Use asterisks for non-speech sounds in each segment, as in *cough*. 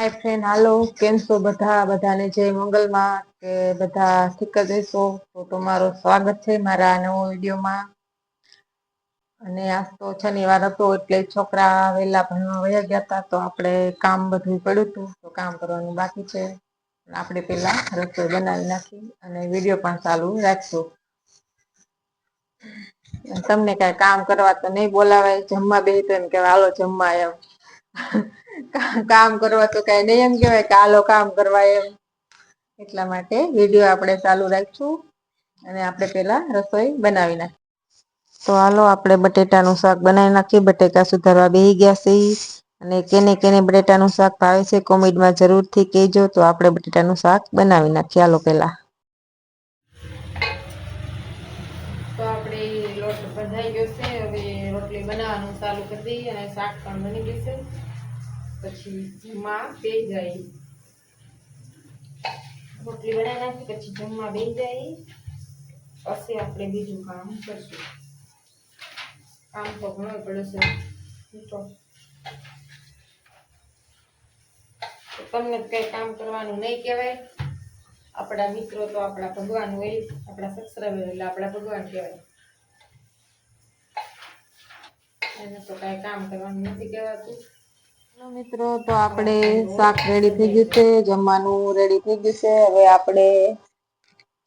હાય friend હાલો. કેમ છો બધા? બધાને જય મંગલમાં કે બધા ઠીક જ હશો? તો તમારું સ્વાગત છે મારા નવો વિડીયોમાં. અને આજ તો શનિવાર હતો એટલે છોકરા વહેલા ભણવા વયા ગયા હતા તો આપણે કામ બધું પડ્યું હતું, તો કામ કરવાનું બાકી છે. આપણે પેલા રસોઈ બનાવી નાખી અને વીડિયો પણ ચાલુ રાખશું. તમને કઈ કામ કરવા તો નહીં બોલાવાય, જમવા બે તો એમ કેવાય હાલો, જમવા એમ કામ કરવા તો કઈ નહીં એમ કેવાય કે હાલો કામ કરવા એમ. એટલા માટે વીડિયો આપણે ચાલુ રાખશું અને આપણે પેલા રસોઈ બનાવી નાખી તો હાલો, આપણે બટેટાનું શાક બનાવી નાખીએ. બટેકા સુધારવા બેહી ગયા છે. અને કેને કેને બટેટાનું શાક ભાવે છે, કોમેન્ટમાં જરૂરથી કહેજો. તો આપણે બટેટાનું શાક બનાવી નાખીએ. હાલો પેલા તો આપણે લોટ બંધાઈ ગયો છે હવે રોટલી બનાવવાનું ચાલુ કરી દઈએ અને શાક પણ બની ગયું પછી જમવા બે જાય. રોટલી બનાવી નાખી, પછી જમવા બે જાય. પછી આપણે બીજું કામ કરશું. કામ તો ઘણું પડે છે. તમને કઈ કામ કરવાનું નહીં કહેવાય. આપણા મિત્રો તો આપણા ભગવાન હોય, આપણા સબસ્ક્રાઈબર એટલે આપણા ભગવાન કહેવાય. એને તો કઈ કામ કરવાનું નથી કહેવાતું. મિત્રો તો આપણે શાક રેડી થઈ ગયું છે જમવાનું રેડી થઈ ગયું છે. હવે આપણે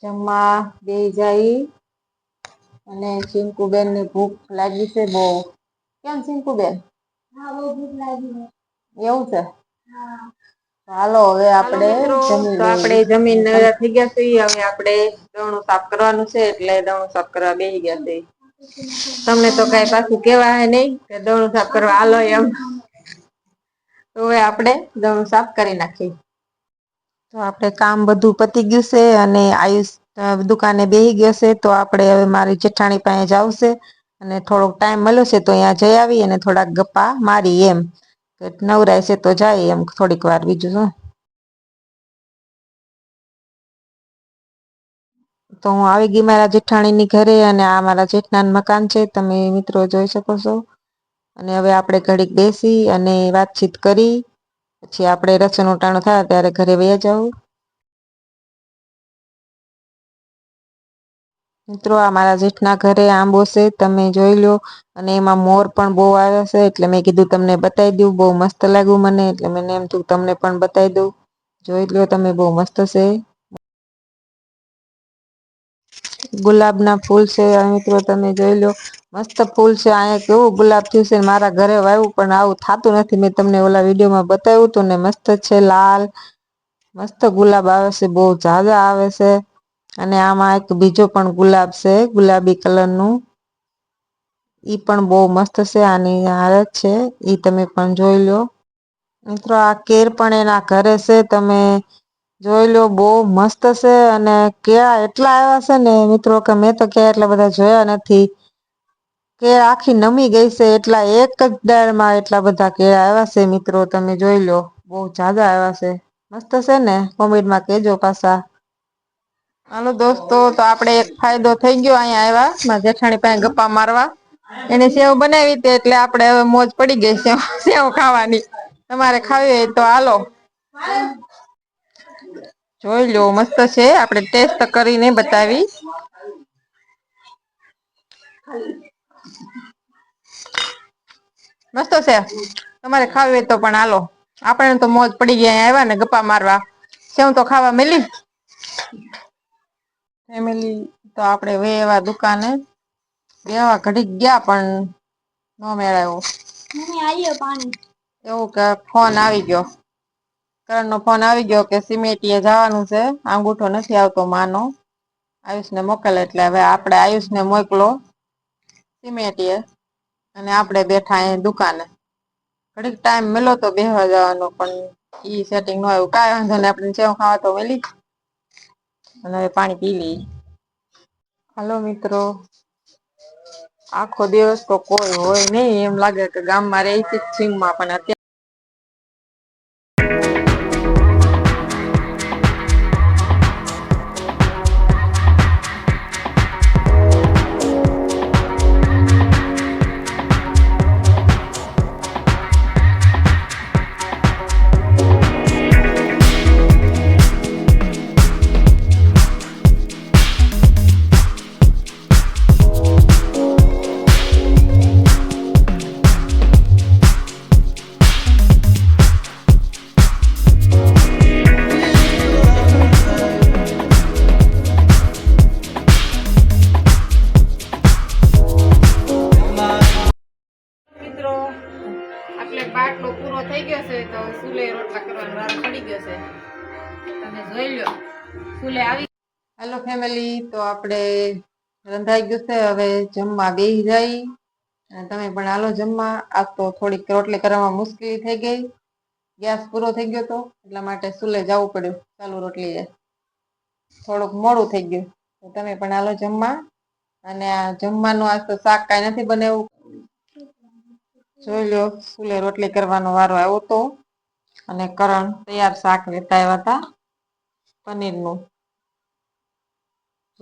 જમવા બે જાય અને ચિંકુબેનની ભૂખ લાગી છે બહુ. કેમ ચિંકુબેન હા બહુ ભૂખ લાગી એવું છે? હાલો હવે આપણે આપણે જમીન થઈ ગયા છે હવે આપણે દણું સાફ કરવાનું છે એટલે દણું સાફ કરવા બેસી ગયા છે તમને તો કઈ પાછું કેવા હે નહીં કે દોણું સાફ કરવા આલો એમ. તો હવે આપણે દોણું સાફ કરી નાખીએ. તો આપણે કામ બધું પતી ગયું છે અને આયુષ દુકાને બેહી ગયો છે. તો આપણે હવે મારી જેઠાણી પાસે જાવશે અને થોડોક ટાઈમ મળ્યો છે તો અહીંયા જઈ આવી અને થોડાક ગપ્પા મારી એમ. નવરાય છે તો જાય એમ થોડીક વાર બીજું શું? તો હું આવી ગઈ મારા જેઠાણીની ઘરે અને આ મારા જેઠના મકાન છે. તમે મિત્રો જોઈ શકો છો. અને હવે આપણે ઘડીક બેસી અને વાતચીત કરી. પછી આપણે રસન ઉટાણું થાય ત્યારે ઘરે વયા જવું મિત્રો, આ મારા જેઠના ઘરે આંબો છે. તમે જોઈ લો. અને એમાં મોર પણ બહુ આવે છે. એટલે મેં કીધું તમને બતાવી દઉં. બહુ મસ્ત લાગ્યું મને. એટલે મેં એમ થયું તમને પણ બતાવી દઉં. જોઈ લો, તમે બહુ મસ્ત છે. ગુલાબના ફૂલ છે. મિત્રો તમે જોઈ લો. મસ્ત ફૂલ છે. અહીંયા કેવું ગુલાબ થયું છે મારા ઘરે વાવ્યું પણ આવું થતું નથી. મેં તમને ઓલા વિડીયોમાં બતાવ્યું હતું ને મસ્ત છે, લાલ. મસ્ત ગુલાબ આવે છે. બહુ ઝાઝા આવે છે. અને આમાં એક બીજો પણ ગુલાબ છે, ગુલાબી કલરનું. એ પણ બહુ મસ્ત છે. આની હારત છે. ઈ તમે પણ જોઈ લો. મિત્રો, આ કેર પણ એના ઘરે છે. તમે જોઈ લો, બહુ મસ્ત છે અને કેળા એટલા આવ્યા છે ને મિત્રો કે મેં તો કેળા એટલા બધા જોયા નથી. કે આખી નમી ગઈ છે, એટલા એક જ દાળમાં એટલા બધા કેળા આવ્યા છે મિત્રો, તમે જોઈ લો, બહુ જાજા આવ્યા છે. મસ્ત છે ને, કોમેન્ટમાં કેજો પાછા. હાલો દોસ્તો, તો આપણે એક ફાયદો થઈ ગયો, અહીંયા આવ્યા, મારા જેઠાણી પાસે ગપ્પા મારવા. એને સેવ બનાવી હતી, એટલે આપડે હવે મોજ પડી ગઈ છે સેવ ખાવાની. તમારે ખાવી હોય તો હાલો. જોઈ લો મસ્ત છે. આપણે ટેસ્ટ કરીને બતાવી મસ્ત છે. તમારે ખાવી હોય તો પણ હાલો. આપણે તો મોજ પડી ગયા આવ્યા ને ગપ્પા મારવા. સેવ તો ખાવા મેલી ફેમિલી તો આપણે વે એવા દુકાને. બેવા ઘડીક ગયા પણ ન મેળાયો. એવું કે ફોન આવી ગયો. કરણ નો ફોન આવી ગયો કે સિમેન્ટ જવાનું છે. આંગુઠો નથી આવતો માનો. આયુષને મોકલે એટલે હવે આપણે આયુષને મોકલો સિમેટીએ અને આપણે બેઠા અહીં દુકાને. ઘડીક ટાઈમ મેલો તો બેહવા જવાનો, પણ ઈ સેટિંગ ન આવ્યું. કાંઈ વાંધો ને આપણે જેવ ખાવા તો મેલી અને હવે પાણી પી લઈ હાલો મિત્રો. આખો દિવસ તો કોઈ હોય નહીં. એમ લાગે કે ગામમાં રહી છે સિંગમાં પણ અત્યારે ફૂલે આવી. હેલો ફેમિલી તો આપણે રંધાઈ ગયું છે. હવે જમવા બેસી જાય. અને તમે પણ હાલો જમવા. આજ તો થોડીક રોટલી કરવામાં મુશ્કેલી થઈ ગઈ. ગેસ પૂરો થઈ ગયો તો. એટલા માટે સુલે જવું પડ્યું. ચાલુ રોટલી થોડુંક મોડું થઈ ગયું. તો તમે પણ હાલો જમવા. અને આ જમવાનું આજ તો શાક કાંઈ નથી બનાવ્યું. જોઈ લો સુલે રોટલી કરવાનો વારો આવ્યો તો. અને કરણ તૈયાર શાક લેતા આવ્યા હતા. પનીરનું.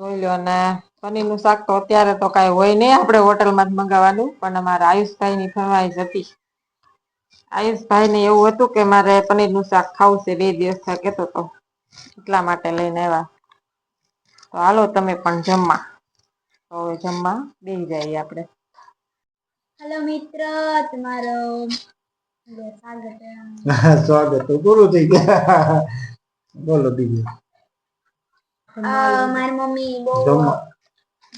જોઈ લો અને પનીરનું શાક તો અત્યારે તો કાંઈ હોય નહીં આપણે હોટલમાં જ મંગાવવાનું પણ અમારા આયુષભાઈની ફરમાઈશ હતી. આયુષભાઈને એવું હતું કે મારે પનીરનું શાક ખાવું છે બે દિવસ થયા કહેતો હતો એટલા માટે લઈને આવ્યા. તો હાલો તમે પણ જમવા. તો હવે જમવા બેસી જઈએ આપણે. હેલો મિત્ર તમારો સ્વાગત *laughs* સ્વાગત પૂરું થઈ ગયા. *laughs* બોલો બીજું. મારી મમ્મી બહુ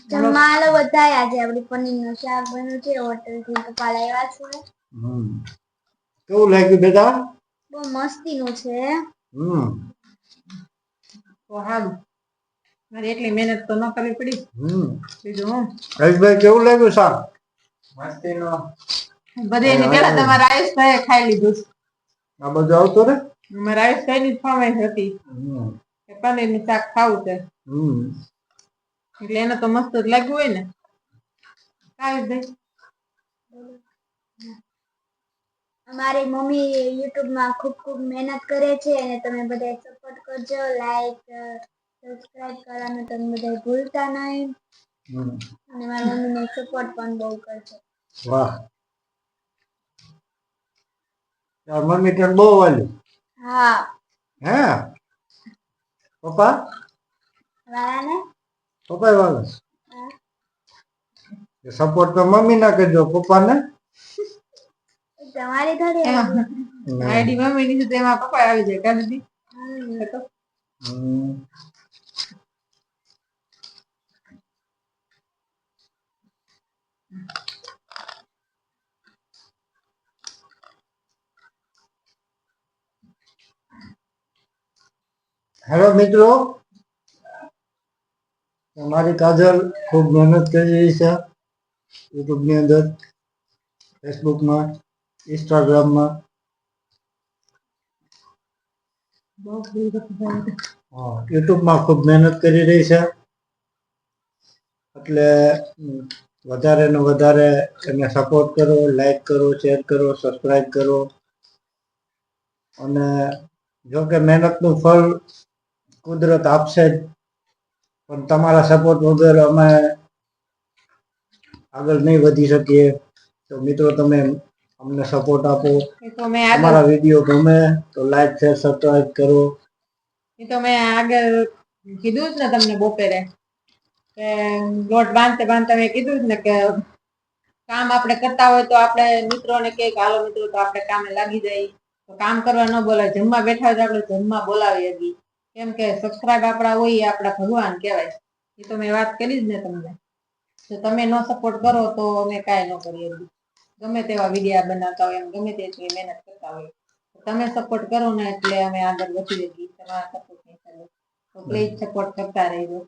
જમાલો બધા આજે આપણી પનીરનું શાક બન્યું છે હોટલથી પપ્પા લાવ્યા છે. કેવું લાગ્યું બેટા? બહુ મસ્તી નું છે. હમ. તો હારું. મારે એટલી મહેનત તો ન કરવી પડી. હમ. બીજું હું? હરીશભાઈ કેવું લાગ્યું શાક? મસ્તીનો. બધે એની પેલા તમારા આયુષભાઈ ખાઈ લીધું આ બધું આવતું ને મારા આયુષભાઈ ની ફરમાઈશ હતી. હમ. કે પનીરનું શાક ખાવું છે હમ એટલે એને તો મસ્ત જ લાગ્યું હોય ને આયુષભાઈ અમારી મમ્મી યુટ્યુબમાં ખૂબ ખૂબ મહેનત કરે છે અને તમે બધા સપોર્ટ કરજો લાઈક સબસ્ક્રાઇબ કરવાનું તમે બધા ભૂલતા નહીં. અને મારી મમ્મીને સપોર્ટ પણ બહુ કરજો. વાહ. તાર મમ્મી તને બહુ વાલી. હા. હે. પપ્પા વાળાને પપ્પા વાલે હા. સપોર્ટ તો મમ્મી ના કરજો પપ્પા ને એ તમારી થોડી આઈડી મમ્મી ની છે તેમાં પપ્પા આવી જાય કાઢી દી હમ. હેલો મિત્રો. અમારી કાજલ ખૂબ મહેનત કરી રહી છે યુટ્યુબની અંદર, ફેસબુકમાં, ઇન્સ્ટાગ્રામમાં. યુટ્યુબમાં ખૂબ મહેનત કરી રહી છે. એટલે વધારે ને વધારે એને સપોર્ટ કરો લાઈક કરો શેર કરો સબસ્ક્રાઈબ કરો. અને, જો કે મહેનતનું ફળ કુદરત આપશે જ. પણ તમારા સપોર્ટ વગર અમે આગળ નહીં વધી શકીએ. તો મિત્રો તમે અમને સપોર્ટ આપો. એ તો મેં આગળ અમારા વીડિયો ગમે તો લાઈક શેર સબસ્ક્રાઈબ કરો. એ તો મેં આગળ કીધું જ ને તમને બપોરે કે લોટ બાંધતે બાંધતે મેં કીધું જ ને કે કામ આપણે કરતા હોય તો આપણે મિત્રોને કે કે હાલો મિત્રો તો આપણે કામે લાગી જાય. તો કામ કરવા ન બોલાય. જમવા બેઠા હોય તો આપણે જમવા બોલાવી હતી કેમ કે સબસ્ક્રાઇબ આપણા હોય એ આપણા ભગવાન કહેવાય. એ તો મેં વાત કરી જ ને તમને. જો તમે નો સપોર્ટ કરો તો અમે કાંઈ ન કરીએ. ગમે તેવા વિડીયા બનાવતા હોય, એમ ગમે તેટલી મહેનત કરતા હોય. તમે સપોર્ટ કરો ને એટલે અમે આગળ વધી જઈએ તમારા સપોર્ટ નહીં ચાલે તો પ્લીઝ સપોર્ટ કરતા રહેજો.